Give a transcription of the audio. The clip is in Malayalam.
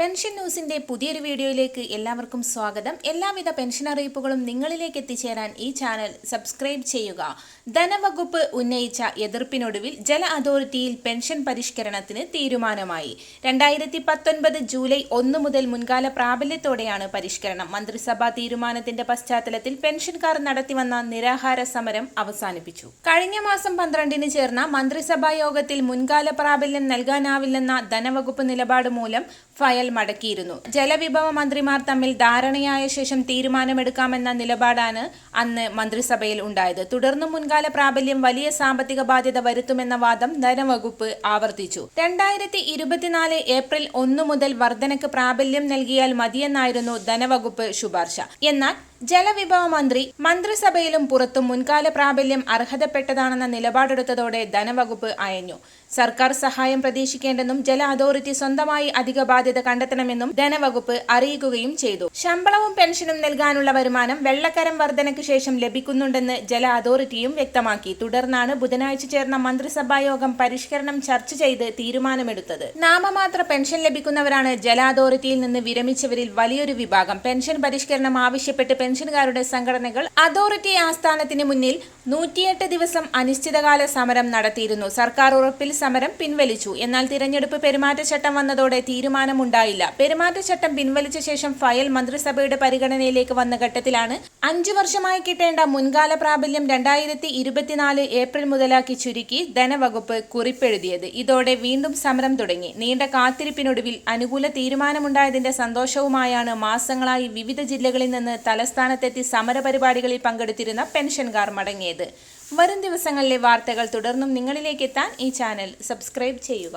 പെൻഷൻ ന്യൂസിന്റെ പുതിയൊരു വീഡിയോയിലേക്ക് എല്ലാവർക്കും സ്വാഗതം. എല്ലാവിധ പെൻഷൻ അറിയിപ്പുകളും നിങ്ങളിലേക്ക് എത്തിച്ചേരാൻ ഈ ചാനൽ സബ്സ്ക്രൈബ് ചെയ്യുക. ധനവകുപ്പ് ഉന്നയിച്ച എതിർപ്പിനൊടുവിൽ ജല അതോറിറ്റിയിൽ പെൻഷൻ പരിഷ്കരണത്തിന് തീരുമാനമായി. രണ്ടായിരത്തി പത്തൊൻപത് ജൂലൈ ഒന്ന് മുതൽ മുൻകാല പ്രാബല്യത്തോടെയാണ് പരിഷ്കരണം. മന്ത്രിസഭാ തീരുമാനത്തിന്റെ പശ്ചാത്തലത്തിൽ പെൻഷൻകാർ നടത്തിവന്ന നിരാഹാര സമരം അവസാനിപ്പിച്ചു. കഴിഞ്ഞ മാസം പന്ത്രണ്ടിന് ചേർന്ന മന്ത്രിസഭാ യോഗത്തിൽ മുൻകാല പ്രാബല്യം നൽകാനാവില്ലെന്ന ധനവകുപ്പ് നിലപാട് മൂലം ഫയൽ മടക്കിയിരുന്നു. ജലവിഭവ മന്ത്രിമാർ തമ്മിൽ ധാരണയായ ശേഷം തീരുമാനമെടുക്കാമെന്ന നിലപാടാണ് അന്ന് മന്ത്രിസഭയിൽ ഉണ്ടായത്. തുടർന്ന് മുൻകാല പ്രാബല്യം വലിയ സാമ്പത്തിക ബാധ്യത വരുത്തുമെന്ന വാദം ധനവകുപ്പ് ആവർത്തിച്ചു. രണ്ടായിരത്തി ഇരുപത്തിനാല് ഏപ്രിൽ ഒന്ന് മുതൽ വർധനക്ക് പ്രാബല്യം നൽകിയാൽ മതിയെന്നായിരുന്നു ധനവകുപ്പ് ശുപാർശ. എന്നാൽ ജലവിഭവ മന്ത്രി മന്ത്രിസഭയിലും പുറത്തും മുൻകാല പ്രാബല്യം അർഹതപ്പെട്ടതാണെന്ന നിലപാടെടുത്തതോടെ ധനവകുപ്പ് അയഞ്ഞു. സർക്കാർ സഹായം പ്രതീക്ഷിക്കേണ്ടെന്നും ജല അതോറിറ്റി സ്വന്തമായി അധിക ബാധ്യത കണ്ടെത്തണമെന്നും ധനവകുപ്പ് അറിയിക്കുകയും ചെയ്തു. ശമ്പളവും പെൻഷനും നൽകാനുള്ള വരുമാനം വെള്ളക്കരം വർധനയ്ക്ക് ശേഷം ലഭിക്കുന്നുണ്ടെന്ന് ജല അതോറിറ്റിയും വ്യക്തമാക്കി. തുടർന്നാണ് ബുധനാഴ്ച ചേർന്ന മന്ത്രിസഭാ യോഗം പരിഷ്കരണം ചർച്ച ചെയ്ത് തീരുമാനമെടുത്തത്. നാമമാത്ര പെൻഷൻ ലഭിക്കുന്നവരാണ് ജല അതോറിറ്റിയിൽ നിന്ന് വിരമിച്ചവരിൽ വലിയൊരു വിഭാഗം. പെൻഷൻ പരിഷ്കരണം ആവശ്യപ്പെട്ട് പെൻഷൻകാരുടെ സംഘടനകൾ അതോറിറ്റി ആസ്ഥാനത്തിന് മുന്നിൽ നൂറ്റിയെട്ട് ദിവസം അനിശ്ചിതകാല സമരം നടത്തിയിരുന്നു. സർക്കാർ ഉറപ്പിൽ സമരം പിൻവലിച്ചു. എന്നാൽ തിരഞ്ഞെടുപ്പ് പെരുമാറ്റച്ചട്ടം വന്നതോടെ തീരുമാനമുണ്ടായില്ല. പെരുമാറ്റച്ചട്ടം പിൻവലിച്ച ശേഷം ഫയൽ മന്ത്രിസഭയുടെ പരിഗണനയിലേക്ക് വന്ന ഘട്ടത്തിലാണ് അഞ്ചു വർഷമായി കിട്ടേണ്ട മുൻകാല പ്രാബല്യം രണ്ടായിരത്തി ഇരുപത്തിനാല് ഏപ്രിൽ മുതലാക്കി ചുരുക്കി ധനവകുപ്പ് കുറിപ്പെഴുതിയത്. ഇതോടെ വീണ്ടും സമരം തുടങ്ങി. നീണ്ട കാത്തിരിപ്പിനൊടുവിൽ അനുകൂല തീരുമാനമുണ്ടായതിന്റെ സന്തോഷവുമായാണ് മാസങ്ങളായി വിവിധ ജില്ലകളിൽ നിന്ന് തലസ്ഥാനത്തെത്തി സമരപരിപാടികളിൽ പങ്കെടുത്തിരുന്ന പെൻഷൻകാർ മടങ്ങിയത്. വരും ദിവസങ്ങളിലെ വാർത്തകൾ തുടർന്നും നിങ്ങളിലേക്ക് എത്താൻ ഈ ചാനൽ സബ്സ്ക്രൈബ് ചെയ്യുക.